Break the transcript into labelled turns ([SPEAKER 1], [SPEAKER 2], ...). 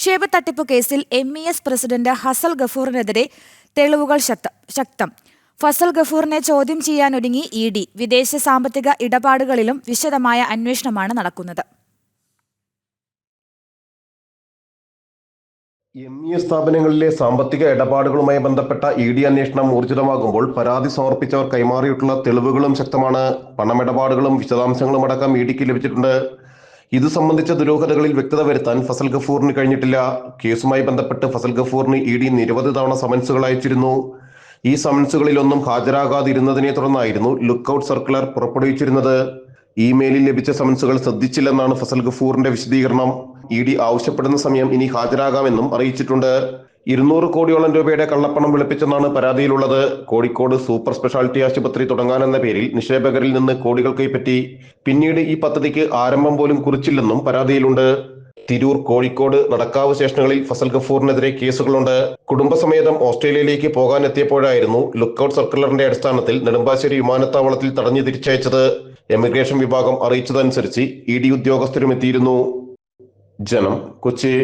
[SPEAKER 1] നിക്ഷേപ തട്ടിപ്പ് കേസിൽ എം ഇ എസ് പ്രസിഡന്റ് ഹസൽ ഗഫൂറിനെതിരെ തെളിവുകൾ ശക്ത- ഫസൽ ഗഫൂറിനെ ചോദ്യം ചെയ്യാനൊരുങ്ങി ഇ ഡി. വിദേശ സാമ്പത്തിക ഇടപാടുകളിലും വിശദമായ അന്വേഷണമാണ് നടക്കുന്നത്.
[SPEAKER 2] എം ഇ എസ് സ്ഥാപനങ്ങളിലെ സാമ്പത്തിക ഇടപാടുകളുമായി ബന്ധപ്പെട്ട ഇ ഡി അന്വേഷണം ഊർജിതമാകുമ്പോൾ പരാതി സമർപ്പിച്ചവർ കൈമാറിയിട്ടുള്ള തെളിവുകളും ശക്തമാണ്. പണമിടപാടുകളും വിശദാംശങ്ങളും അടക്കം ഇ ഡിക്ക് ലഭിച്ചിട്ടുണ്ട്. ഇത് സംബന്ധിച്ച ദുരൂഹതകളിൽ വ്യക്തത വരുത്താൻ ഫസൽ ഗഫൂറിന് കഴിഞ്ഞിട്ടില്ല. കേസുമായി ബന്ധപ്പെട്ട് ഫസൽ ഗഫൂറിന് ഇ ഡി നിരവധി തവണ സമൻസുകൾ അയച്ചിരുന്നു. ഈ സമൻസുകളിലൊന്നും ഹാജരാകാതിരുന്നതിനെ തുടർന്നായിരുന്നു ലുക്കൌട്ട് സർക്കുലർ പുറപ്പെടുവിച്ചിരുന്നത്. ഇമെയിലിൽ ലഭിച്ച സമൻസുകൾ ശ്രദ്ധിച്ചില്ലെന്നാണ് ഫസൽ ഗഫൂറിന്റെ വിശദീകരണം. ഇ ഡി ആവശ്യപ്പെടുന്ന സമയം ഇനി ഹാജരാകാമെന്നും അറിയിച്ചിട്ടുണ്ട്. ഇരുന്നൂറ് കോടിയോളം രൂപയുടെ കള്ളപ്പണം വെളുപ്പിച്ചെന്നാണ് പരാതിയിലുള്ളത്. കോഴിക്കോട് സൂപ്പർ സ്പെഷ്യാലിറ്റി ആശുപത്രി തുടങ്ങാനെന്ന പേരിൽ നിക്ഷേപകരിൽ നിന്ന് കോടികൾ കൈപ്പറ്റി. പിന്നീട് ഈ പദ്ധതിക്ക് ആരംഭം പോലും കുറിച്ചില്ലെന്നും പരാതിയിലുണ്ട്. തിരൂർ കോഴിക്കോട് നടക്കാവ് സ്റ്റേഷനുകളിൽ ഫസൽ ഗഫൂറിനെതിരെ കേസുകളുണ്ട്. കുടുംബസമേതം ഓസ്ട്രേലിയയിലേക്ക് പോകാനെത്തിയപ്പോഴായിരുന്നു ലുക്കൌട്ട് സർക്കുലറിന്റെ അടിസ്ഥാനത്തിൽ നെടുമ്പാശ്ശേരി വിമാനത്താവളത്തിൽ തടഞ്ഞു തിരിച്ചയച്ചത്. എമിഗ്രേഷൻ വിഭാഗം അറിയിച്ചതനുസരിച്ച് ഇ ഡി ഉദ്യോഗസ്ഥരും എത്തിയിരുന്നു ജനം കൊച്ചി.